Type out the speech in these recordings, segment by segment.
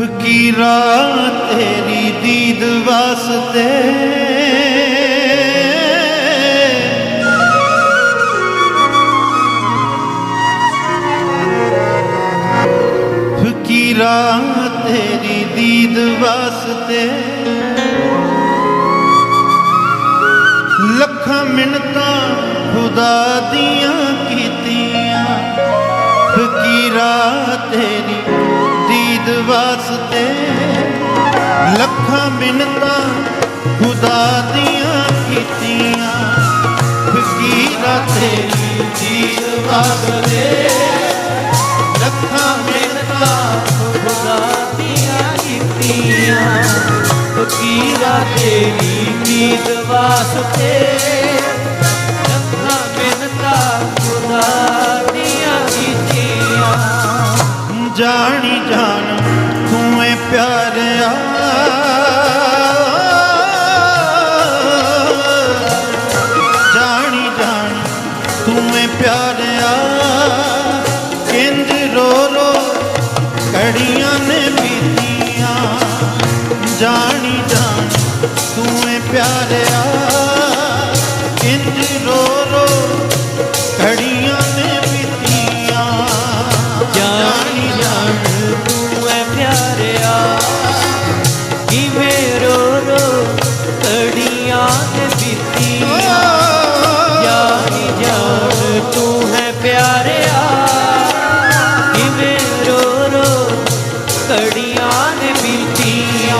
ਫਕੀਰਾ ਤੇਰੀ ਦੀਦ ਵਾਸਤੇ? ਫਕੀਰਾ ਤੇਰੀ ਦੀਦ ਵਾਸਤੇ? ਲੱਖਾਂ ਮਿੰਨਤਾਂ ਖੁਦਾ ਦੀ ਵਾਸਤੇ ਲੱਖਾਂ ਮਿੰਨਤਾਂ ਖੁਦਾ ਦੀਆਂ ਕੀਤੀਆਂ। ਫਕੀਰਾ ਤੇਰੀ ਦੀਦ ਵਾਸਤੇ ਲੱਖਾਂ ਮਿੰਨਤਾਂ ਖੁਦਾ ਦੀਆਂ ਕੀਤੀਆਂ। ਫਕੀਰਾ ਤੇਰੀ ਨੀਤ ਵਾਸਤੇ ਜਾਣੀ ਜਾਣ ਤੂੰ ਏ ਪਿਆਰਿਆ ਜਾਣੀ ਜਾਣ ਤੂੰ ਏ ਪਿਆਰਿਆ ਕਿੰਜ ਰੋ ਰੋ ਕੜੀਆਂ ਨੇ ਬੀਤੀਆਂ। ਜਾਣੀ ਜਾਣ ਤੂੰ ਏ ਪਿਆਰਿਆ ਕੜੀਆਂ ਨੇ ਬੀਤੀਆਂ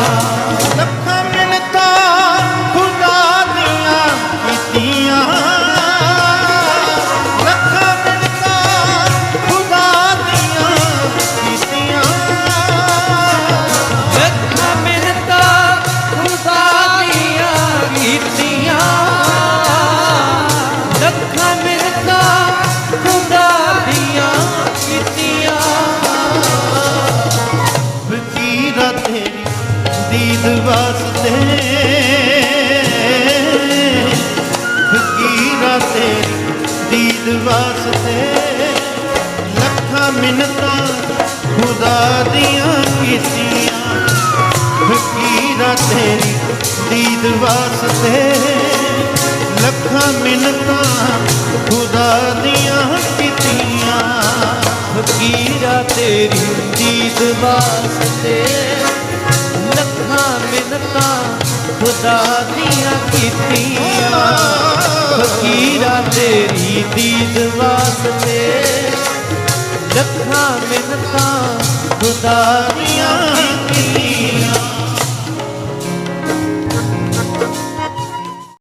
ਮਿੰਨਤਾਂ ਖੁਦਾ ਦੀਆਂ ਕੀਤੀਆਂ। ਫਕੀਰਾ ਤੇਰੀ ਦੀਦ ਵਾਸਤੇ ਲੱਖਾਂ ਮਿੰਨਤਾਂ ਖੁਦਾ ਦੀਆਂ ਕੀਤੀਆਂ। ਫਕੀਰਾ ਤੇਰੀ ਦੀਦ ਵਾਸਤੇ ਲੱਖਾਂ ਮਿੰਨਤਾਂ ਖੁਦਾ ਦੀਆਂ ਕੀਤੀਆਂ। ਫਕੀਰਾ ਤੇਰੀ ਦੀਦ ਵਾਸਤੇ ਲੱਖਾਂ ਮਿਹਨਤਾਂ ਖੁਦਾ ਦੀਆਂ